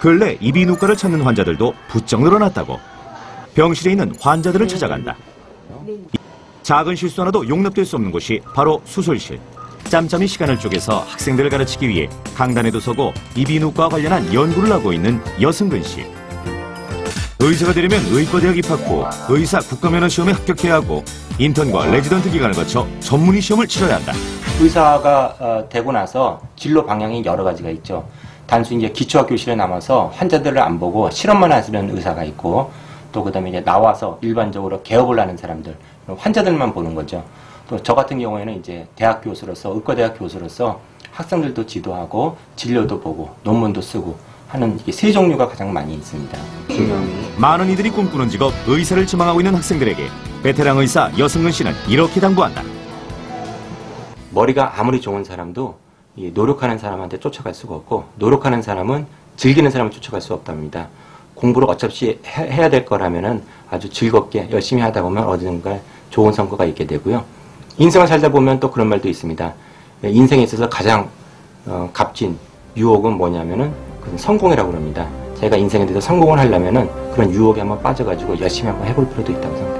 근래 이비인후과를 찾는 환자들도 부쩍 늘어났다고. 병실에 있는 환자들을 찾아간다. 작은 실수 하나도 용납될 수 없는 곳이 바로 수술실. 짬짬이 시간을 쪼개서 학생들을 가르치기 위해 강단에도 서고 이비인후과 관련한 연구를 하고 있는 여승근 씨. 의사가 되려면 의과대학 입학 후 의사 국가면허 시험에 합격해야 하고 인턴과 레지던트 기간을 거쳐 전문의 시험을 치러야 한다. 의사가 어, 되고 나서 진로 방향이 여러 가지가 있죠. 단순히 이제 기초학 교실에 남아서 환자들을 안 보고 실험만 하시는 의사가 있고 또 그다음에 이제 나와서 일반적으로 개업을 하는 사람들 환자들만 보는 거죠. 또 저 같은 경우에는 이제 대학 교수로서 의과대학 교수로서 학생들도 지도하고 진료도 보고 논문도 쓰고 하는 이게 세 종류가 가장 많이 있습니다. 많은 이들이 꿈꾸는 직업 의사를 지망하고 있는 학생들에게 베테랑 의사 여승근 씨는 이렇게 당부한다. 머리가 아무리 좋은 사람도 이 노력하는 사람한테 쫓아갈 수가 없고 노력하는 사람은 즐기는 사람을 쫓아갈 수 없답니다. 공부를 어차피 해- 해야 될 거라면은 아주 즐겁게 열심히 하다 보면 어딘가 좋은 성과가 있게 되고요. 인생을 살다 보면 또 그런 말도 있습니다. 예, 인생에 있어서 가장 어, 값진 유혹은 뭐냐면은 성공이라고 합니다. 제가 인생에 대해서 성공을 하려면은 그런 유혹에 한번 빠져가지고 열심히 한번 해볼 필요도 있다고 생각합니다.